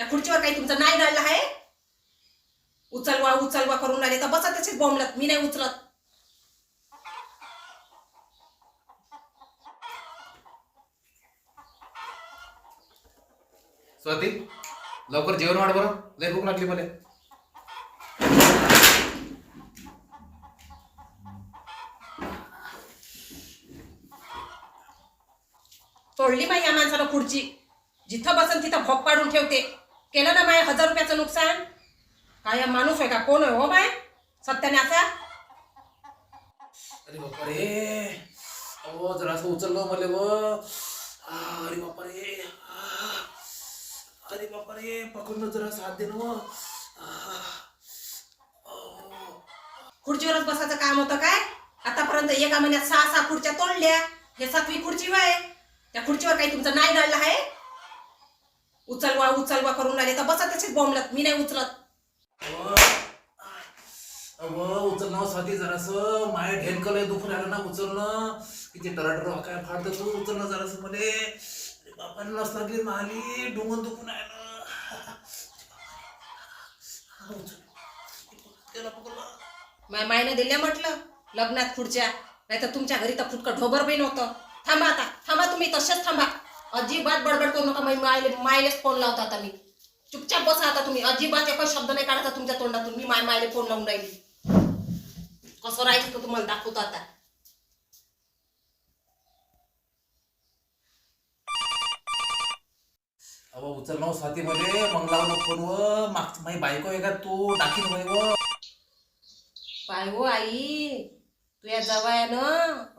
त्या खुर्चीवर काही तुमचं नाही गाडलं आहे? उचलवा उचलवा करून राहिले तर बसा तसेच बॉम्बलत मी नाही उचलत. स्वाती लवकर जेवण वाढ बरं. लय भूक लागली मला. तोडली माई या माणसानं खुर्ची. जिथं बसन तिथं भोग पाडून ठेवते. केलं ना माय हजार रुपयाचं नुकसान? काय हा माणूस आहे का? कोण आहे हो माय सत्यान्याचा अरे बापा रे. अहो जरा असं उचललं मला व. आ, अरे बापा रे. आ, अरे बापा रे पकडणं जरा साथ दे ना व. आ, अहो. खुर्चीवरच बसायचं काम होतं काय? आतापर्यंत एका महिन्यात सहा सहा खुर्च्या तोडल्या. हे सातवी खुर्ची आहे. त्या खुर्चीवर काही तुमचं नाही गाडलं आहे? उचलवा उचलवा करून राहिले. तर बसा तसेच बॉम्बलत मी नाही उचलत. उचलणं स्वाती जरासं माय ढेनकलंय दुखून आलं ना उचलणं. किती टराटर काय फाडतं तू उचलणं जरासं मले अरे बापा नस लागली माली डोंगन दुखून आलं मायनं दिल्या म्हटलं लग्नात खुर्च्या. नाही तर तुमच्या घरी तर फुटकं ढोबर बी नव्हतं. थांबा आता. थांबा तुम्ही तसेच थांबा. अजिबात बडबड करू नका मायले मायलेच फोन लावता आता मी. चुपचाप बसा आता तुम्ही. अजिबात एकच शब्द नाही काढता तुमच्या तोंडातून. मी माय मायले फोन लावून राहिली. कसं राहायचं तर तुम्हाला दाखवतो आता. अहो मध्ये मग लावलं फोन व माग माझी बायको आहे का तू? टाकीन बाई व पाय हो आई तुझ्या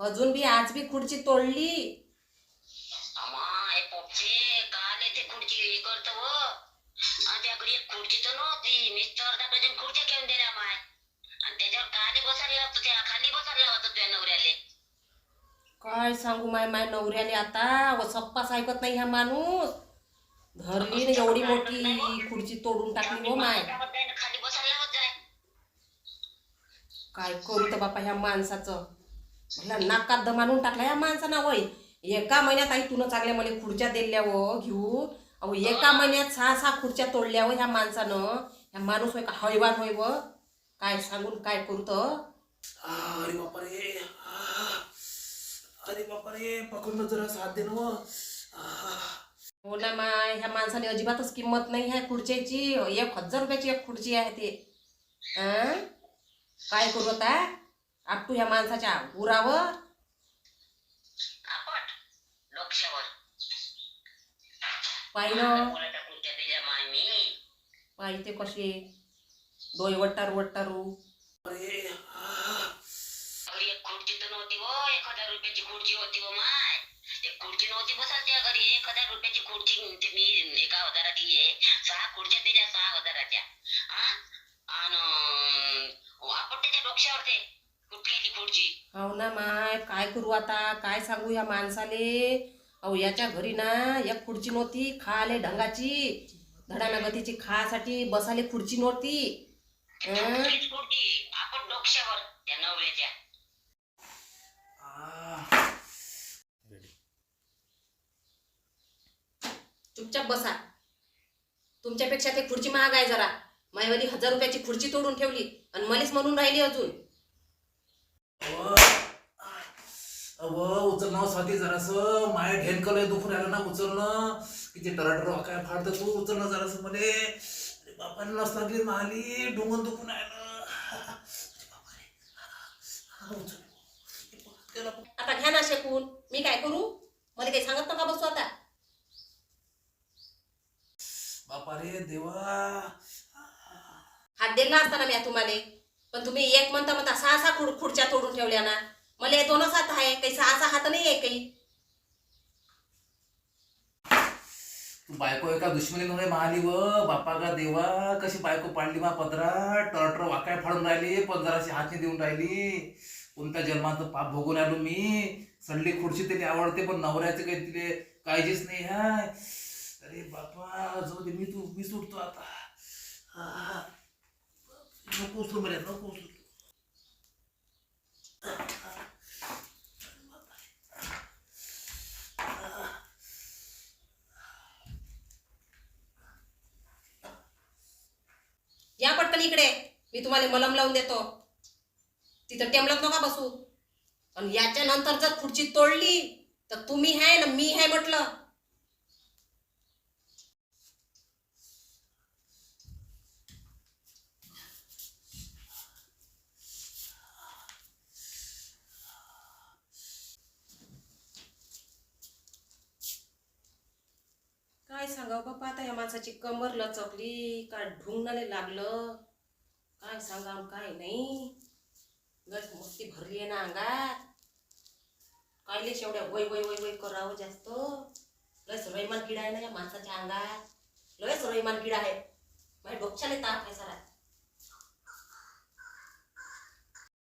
अजून बी आज बी खुर्ची तोडली. त्या घरी एक खुर्ची तर नव्हती मिस्टर त्या डझन खुर्च्या घेऊन दिल्या माय. आणि त्याच्यावर काले बसायला लावतो त्या खाली बसायला लावतो तुझ्या नवऱ्याले. काय सांगू माय माय नवऱ्याने आता? व सप्पास ऐकत नाही हा माणूस. धरली ना एवढी मोठी खुर्ची तोडून टाकली हो माय. त्याबद्दल खाली बसायला लावत जाय. काय करू तर बापा ह्या माणसाचं? मला नाकात आणून टाकला या माणसानं वय एका महिन्यात आई तुनं चांगल्या मला खुर्च्या दिल्या व घेऊ अहो एका महिन्यात सहा सहा खुर्च्या तोडल्या व ह्या माणसानं. ह्या माणूस होय का? हैवान होय व. काय सांगून काय करू तर अरे बापा रे अरे बापा रे पकडणं जरा साथ दे ना हो ना माय ह्या माणसाने अजिबातच किंमत नाही आहे खुर्च्याची. एक हजार रुपयाची एक खुर्ची आहे ते. अं? काय करू आता? आपटू ह्या माणसाच्या उरावर आपण डोक्यावर पाहिलं. पाहिजे कसे? डोळे वट्टारू वट्टारू. अरे आ, घरी एक खुर्ची तर नव्हती व एक हजार रुपयाची खुर्ची होती व माय. एक खुर्ची नव्हती बसाल त्या घरी एक हजार रुपयाची खुर्ची ते मी एका हजाराची आहे. सहा खुर्च्या सहा हजाराच्या. आणि आपण त्याच्या डोक्यावर ते कुठली खुर्ची? हो ना माय काय करू आता? काय सांगू या माणसाले? अहो याच्या घरी ना एक खुर्ची नव्हती खाले ढंगाची. धडाना गतीची खासाठी बसाले खुर्ची नव्हती. अं? आपण डोक्यावर त्या नवऱ्याच्या चुपचाप बसा. तुमच्यापेक्षा ते खुर्ची महाग आहे जरा. मायवाली हजार रुपयाची खुर्ची तोडून ठेवली आणि मलाच म्हणून राहिली अजून. अव उचलणं स्वाती जरासं. माय ढेनकलंय दुखून आलं ना उचलणं. किती टराटर काय फाडतं तू उचलणं जरासं मले. अरे बापा नस लागली माली डोंगन दुखून आलं अरे बापा रे. उचल. त्याला पकड. आता घ्या ना शेकून. मी काय करू? मला काही सांगत नका बसू आता. बापा रे देवा. हात दिला असताना मी तुम्हाला. पण तुम्ही एक म्हणता म्हणता सहा सहा खुड खुर्च्या तोडून ठेवल्या ना. मला दोनच हात आहे. काही सहा हात नाही आहे काही. बायको एका दुश्मनी नव्हे माली व बापा का देवा कशी बायको पाडली मा पदरा टरटर वाकाय फाडून राहिली पण जराशी हाती देऊन राहिली. कोणत्या जन्माचं पाप भोगून आलो मी? सडली खुर्ची तिने आवडते पण नवऱ्याचं काही तिने काळजीच नाही हाय. अरे बापा जाऊ दे मी तू मी सुटतो आता. नको उचलू मला नको उचलू. पण इकडे. मी तुम्हाला मलम लावून देतो. तिथं टेमलत नका बसू. आणि याच्यानंतर जर खुर्ची तोडली तर तुम्ही आहे ना मी आहे म्हटलं. काय सांगावं बाप्पा आता या माणसाची कमर लचकली काय ढुंगणाले लागलं. काय सांगाव काय नाही. गस मस्ती भरली आहे ना अंगात. कायलेच एवढ्या वय वय वय वय करावं जास्त. लयच रहिमान किडा आहे ना या माणसाच्या अंगात. लयच रहिमान किडा आहे. माझ्या डोक्याला ताप आहे सारा